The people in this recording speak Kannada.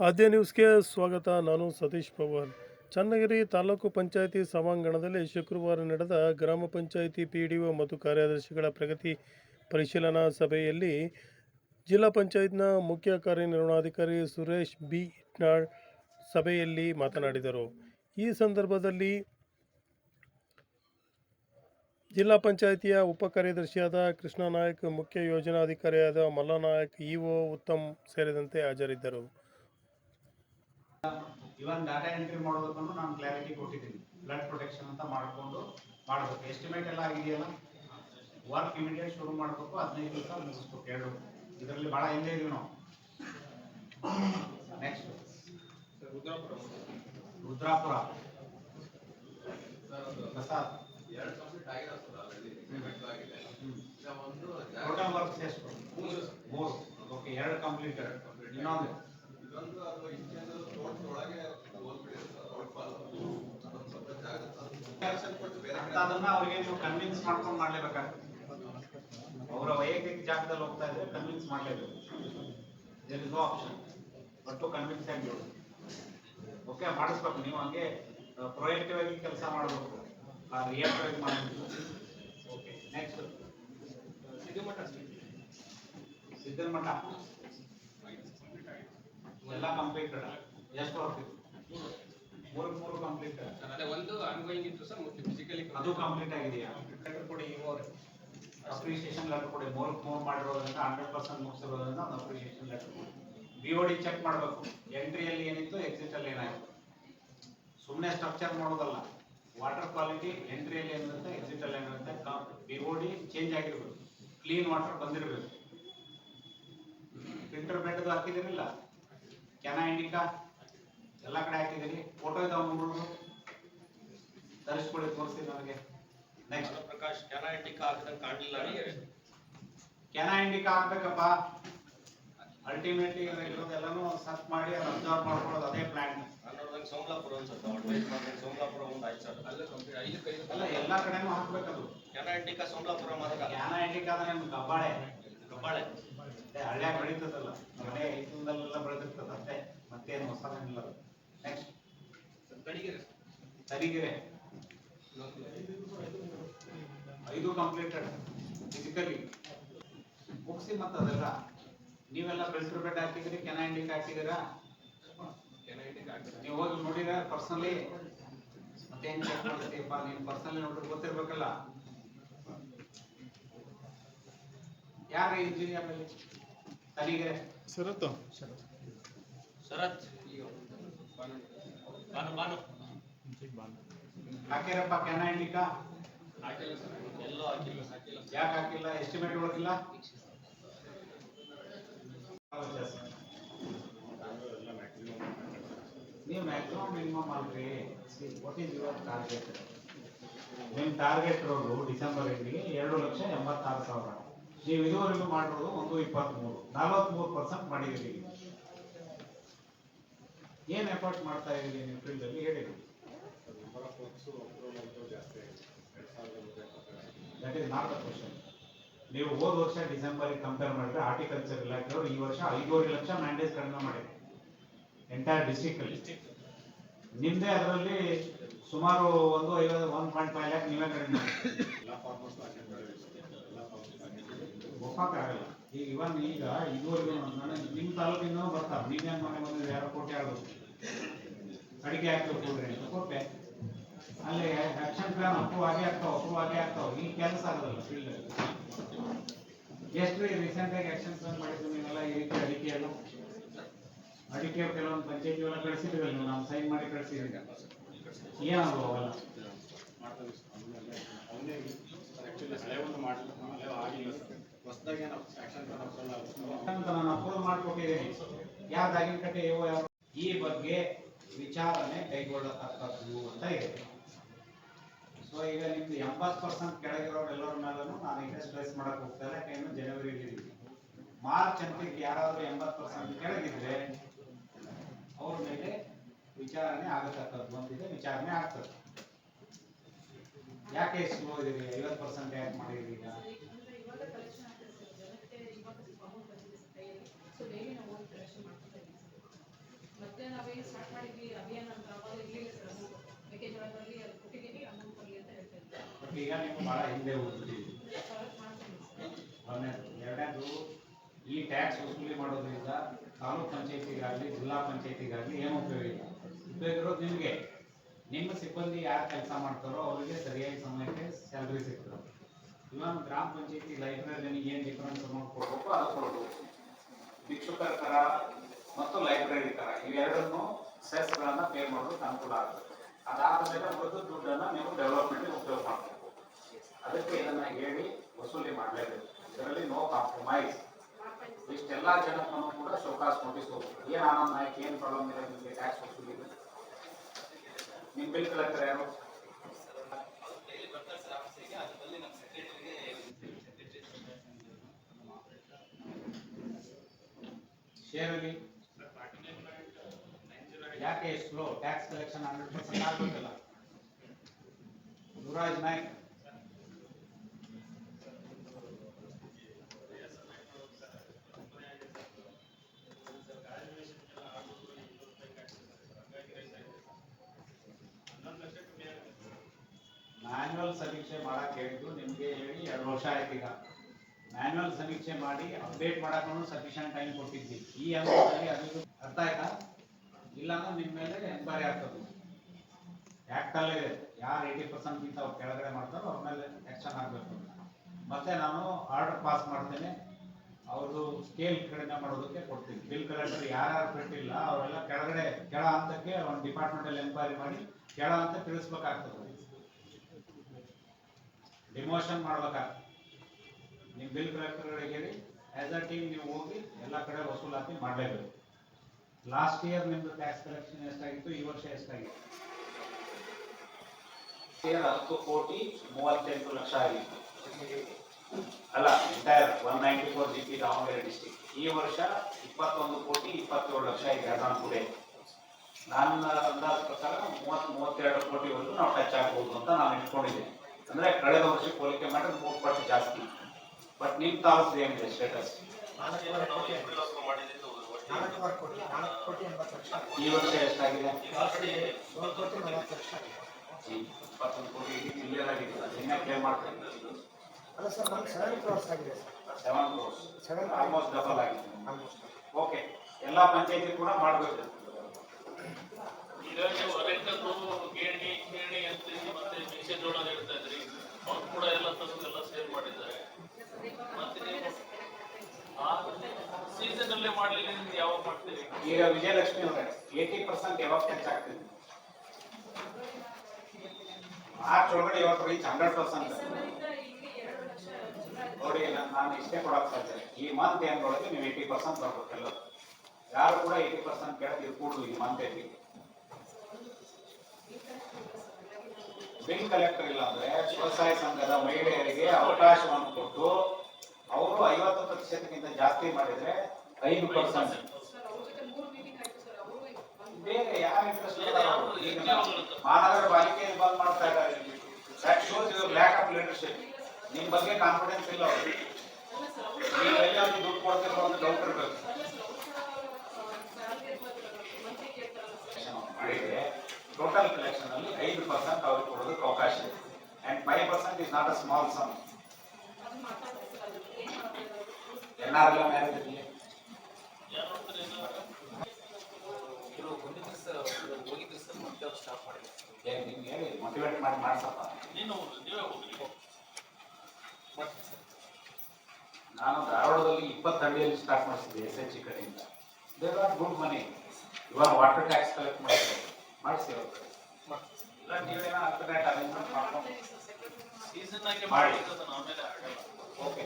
ಆದ್ಯ ನ್ಯೂಸ್ಗೆ ಸ್ವಾಗತ. ನಾನು ಸತೀಶ್ ಪವಾರ್. ಚನ್ನಗಿರಿ ತಾಲೂಕು ಪಂಚಾಯಿತಿ ಸಭಾಂಗಣದಲ್ಲಿ ಶುಕ್ರವಾರ ನಡೆದ ಗ್ರಾಮ ಪಂಚಾಯಿತಿ ಪಿ ಡಿ ಒ ಮತ್ತು ಕಾರ್ಯದರ್ಶಿಗಳ ಪ್ರಗತಿ ಪರಿಶೀಲನಾ ಸಭೆಯಲ್ಲಿ ಜಿಲ್ಲಾ ಪಂಚಾಯತ್ನ ಮುಖ್ಯ ಕಾರ್ಯನಿರ್ವಹಣಾಧಿಕಾರಿ ಸುರೇಶ್ ಬಿ. ಇಟ್ನಾಳ್ ಸಭೆಯಲ್ಲಿ ಮಾತನಾಡಿದರು. ಈ ಸಂದರ್ಭದಲ್ಲಿ ಜಿಲ್ಲಾ ಪಂಚಾಯಿತಿಯ ಉಪ ಕಾರ್ಯದರ್ಶಿಯಾದ ಕೃಷ್ಣ ನಾಯಕ್ ಮುಖ್ಯ ಯೋಜನಾಧಿಕಾರಿಯಾದ ಮಲ್ಲನಾಯಕ್, ಇಒ ಉತ್ತಮ್ ಸೇರಿದಂತೆ ಹಾಜರಿದ್ದರು. ಇವನ್ ಡಾಟಾ ಎಂಟ್ರಿ ಮಾಡೋದಕ್ಕೂ ನಾನು ಕ್ಲಾರಿಟಿ ಕೊಟ್ಟಿದ್ದೀನಿ. ಬ್ಲಡ್ ಪ್ರೊಟೆಕ್ಷನ್ ಅಂತ ಮಾಡ್ಕೊಂಡು ಮಾಡಬೇಕು. ಎಸ್ಟಿಮೇಟ್ ಎಲ್ಲ ಆಗಿದೆಯಲ್ಲ ವರ್ಕ್ ಇಮಿಡಿಯೇಟ್ ಶುರು ಮಾಡಬೇಕು, ಹದಿನೈದು ದಿವಸ ಮುಗಿಸ್ಬೇಕು ಎರಡು. ಇದರಲ್ಲಿ ಭಾಳ ಹಿಂದೆ ಇದೀವಿ ನಾವು. Next Rudrapura. Prasad. Total work ಎಷ್ಟು ಮೂರು. ಓಕೆ ಎರಡು ಕಂಪ್ಲೀಟ್ ಇನ್ನೊಂದು. ಅಂತ ಅದನ್ನ ಅವ್ರಿಗೆ ನೀವು ಕನ್ವಿನ್ಸ್ ಮಾಡ್ಕೊಂಡು ಮಾಡ್ಲೇಬೇಕಾಗ್ತದೆ ಅವರ ವೈಯಕ್ತಿಕ ಜಾಗದಲ್ಲಿ ಹೋಗ್ತಾ ಇದ್ರೆ ಕನ್ವಿನ್ಸ್ ಮಾಡ್ಲೇಬೇಕು. There is no option but to convince ಆಗಿ ಓಕೆ ಮಾಡಿಸ್ಬೇಕು. ನೀವು ಹಂಗೆ ಪ್ರೊಯೆಕ್ಟಿವ್ ಆಗಿ ಕೆಲಸ ಮಾಡಬೇಕು. ರಿಯಾಕ್ಟಿವ್ ಆಗಿ ಮಾಡಬೇಕು. ಓಕೆ ನೆಕ್ಸ್ಟ್ ಎಲ್ಲ ಕಂಪ್ಲೀಟೆಡ್ ಎಷ್ಟು ವರ್ಕ್ ಮೂರು ಮೂರು ಸರ್ ಅದೇ ಒಂದು ಆನ್ಗೋಯಿಂಗ್ ಇತ್ತು ಸರ್ ಮತ್ತೆ ಫಿಸಿಕಲಿ ಅದು ಕಂಪ್ಲೀಟ್ ಆಗಿದೆಯಾ? ಲೆಟರ್ ಕೊಡಿ ಇವರು ಅಪ್ರಿಷಿಯೇಷನ್ ಲೆಟರ್ ಕೊಡಿ. ಮೂರು ಮೂರು ಮಾಡಿರೋದ್ರಿಂದ ಹಂಡ್ರೆಡ್ ಪರ್ಸೆಂಟ್ ಮುಗಿಸಿರೋದ್ರಿಂದ ಒಂದು ಅಪ್ರಿಷಿಯೇಷನ್ ಲೆಟರ್ ಕೊಡಿ. ಬಿ ಒ ಡಿ ಚೆಕ್ ಮಾಡಬೇಕು. ಎಂಟ್ರಿಯಲ್ಲಿ ಏನಿತ್ತು ಎಕ್ಸಿಟ್ ಅಲ್ಲಿ ಏನಾಯಿತು? ಸುಮ್ಮನೆ ಸ್ಟ್ರಕ್ಚರ್ ಮಾಡೋದಲ್ಲ. ವಾಟರ್ ಕ್ವಾಲಿಟಿ ಎಂಟ್ರಿಯಲ್ಲಿ ಏನಿರುತ್ತೆ ಎಕ್ಸಿಟ್ ಅಲ್ಲಿ ಏನಿರುತ್ತೆ ಬಿ ಒ ಡಿ ಚೇಂಜ್ ಆಗಿರ್ಬೇಕು. ಕ್ಲೀನ್ ವಾಟರ್ ಬಂದಿರಬೇಕು. ಫಿಲ್ಟರ್ ಬೆಡ್ ಹಾಕಿದಿರಲಿಲ್ಲ ಕೆನ ಇಂಡಿಕಾ ಎಲ್ಲ ಕಡೆ ಹಾಕಿದಿರಿ ಫೋಟೋ ಇದಾವ ಮೂರು ತರಿಸ್ಕೊಳ್ಳಿ ತೋರಿಸಿ ನನಗೆ ನೆಕ್ಸ್ಟ್ ಪ್ರಕಾಶ್ ಕೆನ ಇಂಡಿಕಾ ಹಾಕಿದಂಗೆ ಕಾಣಲಿಲ್ಲ ಕೆನ ಇಂಡಿಕಾ ಹಾಕ್ಬೇಕಪ್ಪ. ಅಲ್ಟಿಮೇಟ್ಲಿ ಇರೋದೆಲ್ಲಾನು ಸರ್ಚ್ ಮಾಡಿ ಅದು ಅಬ್ಸರ್ವ್ ಮಾಡ್ಕೊಳ್ಳೋದು ಅದೇ ಪ್ಲಾನ್ ನಾನು ನೋಡಿದಂಗೆ ಸೋಮಲಾಪುರ ಅನ್ಸುತ್ತೆ. ಅಡ್ವೈಸ್ ಮಾಡಿದಂಗೆ ಸೋಮಲಾಪುರ ಒಂದು ಆಯ್ತು ಸರ್. ಅಲ್ಲೇ ಕಂಪ್ಲೀಟ್ ಐದು ಕೈ ಎಲ್ಲ ಎಲ್ಲಾ ಕಡೆನೂ ಹಾಕ್ಬೇಕದು. ಕೆನ ಇಂಡಿಕಾ ಸೋಮಲಾಪುರ ಮಾದಕ ಕ್ಯಾನ ಇಂಡಿಕಾ ಅಂದ್ರೆ ನಿಮ್ಗೆ ಕಬ್ಬಾಳೆ. ಕಬ್ಬಾಳೆ. ಹಳ್ಳ್ಯಾಗ ಬೆಳೀತದಲ್ಲ. ಮನೆ ಐದಲ್ಲೆಲ್ಲ ಬೆಳೆದಿರ್ತದ ಅಷ್ಟೇ ಮತ್ತೇನು ಇಲ್ಲ ನೆಕ್ಸ್ಟ್ ಐದು ಕಂಪ್ಲೀಟೆಡ್ ಫಿಸಿಕಲಿ ಮುಗಿಸಿ ಮತ್ತೆ ಅದೆಲ್ಲ. ನೀವೆಲ್ಲ ಫಿಲ್ಟರ್ ಬೆಡ್ ಹಾಕಿದ್ರಿ? ಕೆನ ಇಂಡಿಕ್ ಹಾಕಿದ್ದೀರಾ ನೀವು ಹೋಗಿ ನೋಡಿರ ಪರ್ಸನಲಿ ಮತ್ತೆ ಹೆಂಗ್ ಚೆಕ್ ಮಾಡ್ತೀಯಪ್ಪ? ನೀನು ಪರ್ಸನಲಿ ನೋಡಿದ್ರೆ ಗೊತ್ತಿರ್ಬೇಕಲ್ಲ. ಯಾರ ಇಂಜಿನಿಯರ್ ಅಲ್ಲಿ? ತನಿಗೆ ಶರತ್. ಶರತ್. ಈಗ ಬಾನು ಬಾನು. ಹಾಕಿರಪ್ಪ ಕ್ಯಾನ ಹಾಕಿಲ್ಲ ಸರ್ ಎಲ್ಲೋ ಹಾಕಿಲ್ಲ ಹಾಕಿಲ್ಲ. ಯಾಕೆ ಹಾಕಿಲ್ಲ? ಎಸ್ಟಿಮೇಟ್ ಒಳಗಿಲ್ಲ ನೀವು ಮ್ಯಾಕ್ಸಿಮಮ್ ಮಿನಿಮಮ್ ಅಲ್ರಿ. ವಾಟ್ ಈಸ್ ಯುವರ್ ಟಾರ್ಗೆಟ್ ನಿಮ್ಮ ಟಾರ್ಗೆಟ್ ಇರೋದು ಡಿಸೆಂಬರ್ ಎಂಡಿಗೆ ಎರಡು ಲಕ್ಷ ಎಂಬತ್ತಾರು ಸಾವಿರ. ನೀವು ಇದುವರೆಗೂ ಮಾಡಿರೋದು ಒಂದು ಇಪ್ಪತ್ತ್ಮೂರು ನಲವತ್ತ್ಮೂರು ಪರ್ಸೆಂಟ್ ಮಾಡಿದ್ದೀರಿ. ಏನು ಎಫರ್ಟ್ ಮಾಡ್ತಾ ಇದ್ದೀರಿ ನೀವು ಫೀಲ್ಡಲ್ಲಿ ದಟ್ ನಾಟ್ ದ ಕ್ವಶನ್ ನೀವು ಹೋದ ವರ್ಷ ಡಿಸೆಂಬರ್ ಕಂಪೇರ್ ಮಾಡಿದ್ರೆ ಹಾರ್ಟಿಕಲ್ಚರ್ ಇಲಾಖೆಯವರು ಈ ವರ್ಷ ಐದೂವರೆ ಲಕ್ಷ ಮ್ಯಾಂಡೇಜ್ ಕಡಿಮೆ ಮಾಡಿದೆ ಎಂಟೈರ್ ಡಿಸ್ಟಿಕ್ ಅಲ್ಲಿ. ನಿಮ್ದೇ ಅದರಲ್ಲಿ ಸುಮಾರು ಒಂದು ಐವತ್ತು ಒನ್ ಪಾಯಿಂಟ್ ಫೈವ್ ಲ್ಯಾಕ್ ನೀವೇ ಕಡಿಮೆ ಒಪ್ಪಕ್ಕಾಗಲ್ಲ ಈಗ ಇವನ್ ಈಗ ಇದುವರೆಗೂ ನನಗೆ ನಿಮ್ಮ ತಾಲೂಕಿಂದ ಬರ್ತಾರೆ ನೀವೇನು ಮನೆ ಬಂದ್ರೆ ಯಾರೋ ಕೋಟೆ ಆಗೋದು ಅಡಿಕೆ ಹಾಕ್ಬೇಕು ಅಂತ ಕೊಟ್ಟೆ. ಅಲ್ಲಿ ಆಕ್ಷನ್ ಪ್ಲಾನ್ ಅಪ್ರೂವ್ ಆಗೇ ಆಗ್ತಾವ ಅಪ್ರೂವ್ ಆಗೇ ಆಗ್ತಾವ. ಈ ಕೆಲಸ ಆಗಲ್ಲ ಫೀಲ್ಡ್ ಎಷ್ಟು ರೀಸೆಂಟ್ ಆಗಿ ಆಕ್ಷನ್ ಪ್ಲಾನ್ ಮಾಡಿದ್ರು ನೀವೆಲ್ಲ ಈ ಅಡಿಕೆ ಎಲ್ಲ ಅಡಿಕೆ ಕೆಲವೊಂದು ಪಂಚಾಯತಿ ಎಲ್ಲ ಕಳಿಸಿದ್ರಲ್ಲ ನೀವು ನಾವು ಸೈನ್ ಮಾಡಿ ಕಳಿಸಿದ್ರಿ ಏನಾದ್ರು ಅವೆಲ್ಲ? ಅಂತ ನಾನು ಅಪ್ರೂವ್ ಮಾಡಿಕೊಟ್ಟಿದ್ದೀನಿ ಯಾರು ದಾಗಿನ ಕಟ್ಟೆ ಇವು ಯಾವ ಈ ಬಗ್ಗೆ ವಿಚಾರಣೆ ಕೈಗೊಳ್ಳತಕ್ಕದ್ದು ಅಂತ ಇದೆ ಸೊ ಈಗ ನಿಮ್ದು ಎಂಬತ್ತು ಪರ್ಸೆಂಟ್ ಕೆಳಗಿರೋರೆಲ್ಲರ ಮೇಲೂ ನಾನು ಈಗ ಸ್ಟ್ರೆಸ್ ಮಾಡಕ್ ಹೋಗ್ತಾ ಇಲ್ಲ. ಯಾಕೆಂದ್ರೆ ಜನವರಿ ಮಾರ್ಚ್ ಅಂತಿಗೆ ಯಾರಾದ್ರೂ ಎಂಬತ್ ಪರ್ಸೆಂಟ್ ಕೆಳಗಿದ್ರೆ ಅವ್ರ ಮೇಲೆ ವಿಚಾರಣೆ ಆಗತಕ್ಕದ್ದು ಅಂತಿದೆ ವಿಚಾರಣೆ ಆಗ್ತದೆ. ಯಾಕೆ ಸ್ಲೋ ಇದೀರಿ? ಐವತ್ತು ಪರ್ಸೆಂಟ್ ಯಾಕೆ ಮಾಡಿದ್ರಿ ಈಗ ಯಾಕಂದ್ರೆ ಇವಾಗ ಕಲೆಕ್ಷನ್ ಆಗ್ತದೆ ಸರ್ ಜನಕ್ಕೆ ಇವಾಗ ಸ್ವಲ್ಪ ಅಮೌಂಟ್ ಬಂದಿದೆ ಸರ್ ಕೈಯಲ್ಲಿ ಸೊ ಡೈಲಿ ನಾವು ಹೋಗಿ ಮಾಡ್ಕೊತಾ ಇದ್ದೀವಿ ಸರ್. ನಾವೇ ಸ್ಟಾರ್ಟ್ ಮಾಡಿದ್ವಿ ಅಭಿಯಾನ ಅಂತ ಅವಾಗ ಇರ್ಲಿಲ್ಲ ಸರ್ ಅಮೌಂಟ್ ಮೆಕ್ಕೆಜೋಳದಲ್ಲಿ ಅದು ಕೊಟ್ಟಿದ್ದೀವಿ ಅಮೌಂಟ್ ಬರಲಿ ಅಂತ ಹೇಳ್ತಾ ಇದ್ದೆ ಈಗ ನೀವು ಭಾಳ ಹಿಂದೆ ಹೋಗ್ಬಿಟ್ಟಿದ್ದೀವಿ ಎರಡನೇದು ಈ ಟ್ಯಾಕ್ಸ್ ವಸೂಲಿ ಮಾಡೋದ್ರಿಂದ ತಾಲೂಕ್ ಪಂಚಾಯತಿಗಾಗಲಿ ಜಿಲ್ಲಾ ಪಂಚಾಯತಿಗಾಗಲಿ ಏನು ಉಪಯೋಗ ಇಲ್ಲ. ಉಪಯೋಗ ಇರೋದು ನಿಮಗೆ. ನಿಮ್ಮ ಸಿಬ್ಬಂದಿ ಯಾರು ಕೆಲಸ ಮಾಡ್ತಾರೋ ಅವರಿಗೆ ಸರಿಯಾಗಿ ಸಮಯಕ್ಕೆ ಸ್ಯಾಲ್ರಿ ಸಿಗ್ತದೆ. ಇವಾಗ ಗ್ರಾಮ ಪಂಚಾಯತಿ ಲೈಬ್ರರಿ ಏನು ಡಿಫರೆನ್ಸ್ ಅಮೌಂಟ್ ಕೊಡಬೇಕು ಅದು ಕೊಡಬೇಕು ಭಿಕ್ಷುಕರ ತರ ಮತ್ತು ಲೈಬ್ರರಿ ತರ, ಇವೆರಡನ್ನು ಸೆಸ್ಗಳನ್ನು ಪೇ ಮಾಡೋದು ಅನುಕೂಲ ಆಗುತ್ತೆ. ಅದಾದ ಮೇಲೆ ಒಂದು ದುಡ್ಡನ್ನ ನೀವು ಡೆವಲಪ್ಮೆಂಟ್ ಉಪಯೋಗ ಮಾಡಬೇಕು ಅದಕ್ಕೆ ಇದನ್ನ ಹೇಳಿ ವಸೂಲಿ ಮಾಡಲೇಬೇಕು. ಇದರಲ್ಲಿ ನೋ ಕಾಂಪ್ರಮೈಸ್ ಇಷ್ಟೆಲ್ಲ ಜನಕ್ಕೂ ಕೂಡ ಶೋಕಾಸ್ ನೋಟಿಸ್ ಹೋಗ್ಬೇಕು ಏನ್ ಆನಂದ್ ಏನು ಪ್ರಾಬ್ಲಮ್ ಇದೆ? ನಿಮಗೆ ಟ್ಯಾಕ್ಸ್ ವಸೂಲಿ ನಿಮ್ಮ ಬಿಲ್ ಕಲೆಕ್ಟರ್ ಯಾರು? ಶೇರಲ್ಲಿ ಯಾಕೆ slow tax collection hundred percent ಆಗ್ಬೇಕಲ್ಲ ಯುವರಾಜ್ ನಾಯ್ಕ್ ಮ್ಯಾನ್ಯುವಲ್ ಸಮೀಕ್ಷೆ ಮಾಡಕ್ ಹೇಳಿದ್ದು ನಿಮ್ಗೆ ಹೇಳಿ ಎರಡು ವರ್ಷ ಆಯ್ತು ಈಗ ಮ್ಯಾನ್ಯುವಲ್ ಸಮೀಕ್ಷೆ ಮಾಡಿ ಅಪ್ಡೇಟ್ ಮಾಡಕ್ಕೂ ಸಫಿಷಿಯಂಟ್ ಟೈಮ್ ಕೊಟ್ಟಿದ್ವಿ. ಈ ಹಂತದಲ್ಲಿ ಅದು ಅರ್ಥ ಆಯ್ತಾ? ಇಲ್ಲ ಅಂದ್ರೆ ನಿಮ್ಮ ಮೇಲೆ ಎನ್ಕ್ವೈರಿ ಆಗ್ತದೆ. ಆ್ಯಕ್ಟಲ್ಲೇ ಯಾರು ಏಯ್ಟಿ ಪರ್ಸೆಂಟ್ ಗಿಂತ ಅವ್ರು ಕೆಳಗಡೆ ಮಾಡ್ತಾರೋ ಅವ್ರ ಮೇಲೆ ಆಕ್ಷನ್ ಆಗಬೇಕು ಮತ್ತೆ ನಾನು ಆರ್ಡರ್ ಪಾಸ್ ಮಾಡ್ತೇನೆ. ಅವ್ರದ್ದು ಸ್ಕೇಲ್ ಕಡಿಮೆ ಮಾಡೋದಕ್ಕೆ ಕೊಡ್ತೀನಿ. ಬಿಲ್ ಕಲೆಕ್ಟರ್ ಯಾರ್ಯಾರು ಬಿಟ್ಟಿಲ್ಲ, ಅವರೆಲ್ಲ ಕೆಳಗಡೆ, ಕೆಳ ಹಂತಕ್ಕೆ ಒಂದು ಡಿಪಾರ್ಟ್ಮೆಂಟಲ್ಲಿ ಎನ್ಕ್ವೈರಿ ಮಾಡಿ, ಕೆಳ ಅಂತ ತಿಳಿಸ್ಬೇಕಾಗ್ತದೆ. ಡಿಮೋಷನ್ ಮಾಡ್ಬೇಕಾಗ್ತದೆ. ನೀವು ಬಿಲ್ ಕಲೆಕ್ಟರ್ಗಳಿಗೆ ಹೇಳಿ ಆಸ್ ಅ ಟೀಮ್ ನೀವು ಹೋಗಿ ಎಲ್ಲ ಕಡೆ ವಸೂಲಾತಿ ಮಾಡಲೇಬೇಕು. ಲಾಸ್ಟ್ ಇಯರ್ ನಿಮ್ದು ಟ್ಯಾಕ್ಸ್ ಕಲೆಕ್ಷನ್ ಎಷ್ಟಾಗಿತ್ತು? ಈ ವರ್ಷ ಎಷ್ಟಾಗಿತ್ತು? ಹತ್ತು ಕೋಟಿ ಮೂವತ್ತೆಂಟು ಲಕ್ಷ ಆಗಿತ್ತು. ಅಲ್ಲ entire one ninety four G P Davanagere district ಈ ವರ್ಷ ಇಪ್ಪತ್ತೊಂದು ಕೋಟಿ ಇಪ್ಪತ್ತೇಳು ಲಕ್ಷ ಇದೆ ಅದನ್ನು ಕೂಡ. ನನ್ನ ಅಂದಾಜು ಪ್ರಕಾರ ಮೂವತ್ತ್, ಮೂವತ್ತೆರಡು ಕೋಟಿವರೆಗೂ ನಾವು ಟಚ್ ಆಗ್ಬೋದು ಅಂತ ನಾನು ಇಟ್ಕೊಂಡಿದ್ದೆ ಅಂದ್ರೆ ಕಳೆದ ವರ್ಷಕ್ಕೆ ಹೋಲಿಕೆ ಮಾಡಿದ್ರೆ ಮೂರು ಪಟ್ಟು ಜಾಸ್ತಿ. ಬಟ್ ನಿಮ್ಮ ತಾಲೂಕು ಏನಿದೆ ಸ್ಟೇಟಸ್ ಈ ವರ್ಷ ಎಷ್ಟಾಗಿದೆ? ಇಪ್ಪತ್ತೊಂದು ಕೋಟಿ ಕ್ಲಿಯರ್ ಆಗಿದೆ. ಇನ್ನೇ ಕ್ಲೇಮ್ ಮಾಡ್ತೀನಿ ಅಲ್ಲ ಸರ್ ನಮ್ಗೆ ಸೆವೆನ್ ಕ್ರೋರ್ಸ್ ಆಗಿದೆ sir. Seven crores seven almost double ಆಗಿದೆ. ಆಲ್ಮೋಸ್ಟ್ ಓಕೆ ಎಲ್ಲ ಪಂಚಾಯತಿ ಕೂಡ ಮಾಡಬೇಕು. ಗೇಣಿ ಗೇಣಿ ಅಂತ ಮತ್ತೆ ಮತ್ತೆ ಜೋಳ ಹೇಳ್ತಾ ಇದ್ರಿ. ಅವ್ರು ಕೂಡ ಎಲ್ಲ ತಂದು ಎಲ್ಲ ಸೇರ್ ಮಾಡಿದ್ದಾರೆ. ಅಲ್ಲೇ ಈಗ ವಿಜಯಲಕ್ಷ್ಮಿ ಅವರೇ ಏಯ್ಟಿ ಪರ್ಸೆಂಟ್ ಯಾವಾಗ ಟಚ್ ಆಗ್ತಿದೆ? ಮಾರ್ಚ್ ಒಳಗಡೆ ಇವತ್ತು ರೀಚ್ ಹಂಡ್ರೆಡ್ ಪರ್ಸೆಂಟ್ ನೋಡಿ, ನಾನು ಇಷ್ಟೇ ಕೊಡಕ್ಕೆ ಸಾಧ್ಯ ಈ ಮಂತ್ ಎಂದೊಳಗೆ ನೀವು ಏಯ್ಟಿ ಪರ್ಸೆಂಟ್ ಬರ್ಬೇಕೆಲ್ಲ ಯಾರು ಕೂಡ ಏಯ್ಟಿ ಪರ್ಸೆಂಟ್ ಕೆಳಗೆ ಇರ್ಕೂಡ್ದು ಈ ಮಂತ್ ಐತಿ ಬಿಲ್ ಕಲೆಕ್ಟರ್ ಇಲ್ಲ ಅಂದ್ರೆ, ಸ್ವಸಹಾಯ ಸಂಘದ ಮಹಿಳೆಯರಿಗೆ ಅವಕಾಶವನ್ನು ಕೊಟ್ಟು ಅವರು ಐವತ್ತು ಪ್ರತಿಶತಕ್ಕಿಂತ ಜಾಸ್ತಿ ಮಾಡಿದ್ರೆ ಐದು ಪರ್ಸೆಂಟ್ ಬೇರೆ ಯಾರ ಇಂಟ್ರೆಸ್ಟ್ ಈಗ ಮಹಾನಗರ ಪಾಲಿಕೆ ಬಂದ್ ಮಾಡ್ತಾ ಇದ್ದಾರೆ that shows your lack of leadership ನಿಮ್ಮ ಬಗ್ಗೆ ಕಾನ್ಫಿಡೆನ್ಸ್ ಇಲ್ಲ ಅವರು ನೀವು ಎಲ್ಲಿ ದುಡ್ಡು ಕೊಡ್ತಿರೋ ಅಂತ ಡೌಟ್ ಇರಬೇಕು. ಮಾಡಿದ್ರೆ ಟೋಟಲ್ ಕಲೆಕ್ಷನ್ ಅಲ್ಲಿ ಐದು ಪರ್ಸೆಂಟ್ ಅವ್ರಿಗೆ ಕೊಡೋದಕ್ಕೆ ಅವಕಾಶ ಇದೆ. And five percent is not a small sum ಅದು ಮಾತಾಡ್ತಾರೆ ಸರ್ ಅದು ಏನು ಮಾಡ್ತಾರೆ ಎನ್ ಆರ್ ಎಲ್ ಮ್ಯಾರೇಜ್ ಇರಲಿ ಮೋಟಿವೇಟ್ ಮಾಡಿ ಮಾಡ್ಸಪ್ಪ ನೀನು ಧಾರವಾಡದಲ್ಲಿ ಇಪ್ಪತ್ತು ಹಳ್ಳಿಯಲ್ಲಿ ಸ್ಟಾರ್ಟ್ ಮಾಡಿಸಿದ್ದೆ ಎಸ್ ಎಚ್ ಕಡೆಯಿಂದ. ದೇರ್ ಆರ್ ಗುಡ್ ಮನಿ ಇವಾಗ ವಾಟರ್ ಟ್ಯಾಕ್ಸ್ ಕಲೆಕ್ಟ್ ಮಾಡಿಸಿ ಮಾಡಿಸಿ. ಅವ್ರ ಕಡೆ ಅರೇಂಜ್ಮೆಂಟ್ ಮಾಡ್ಕೊಂಡು. ಸೀಸನ್ ಆಗಿ ಮಾಡಿ ಆಮೇಲೆ ಓಕೆ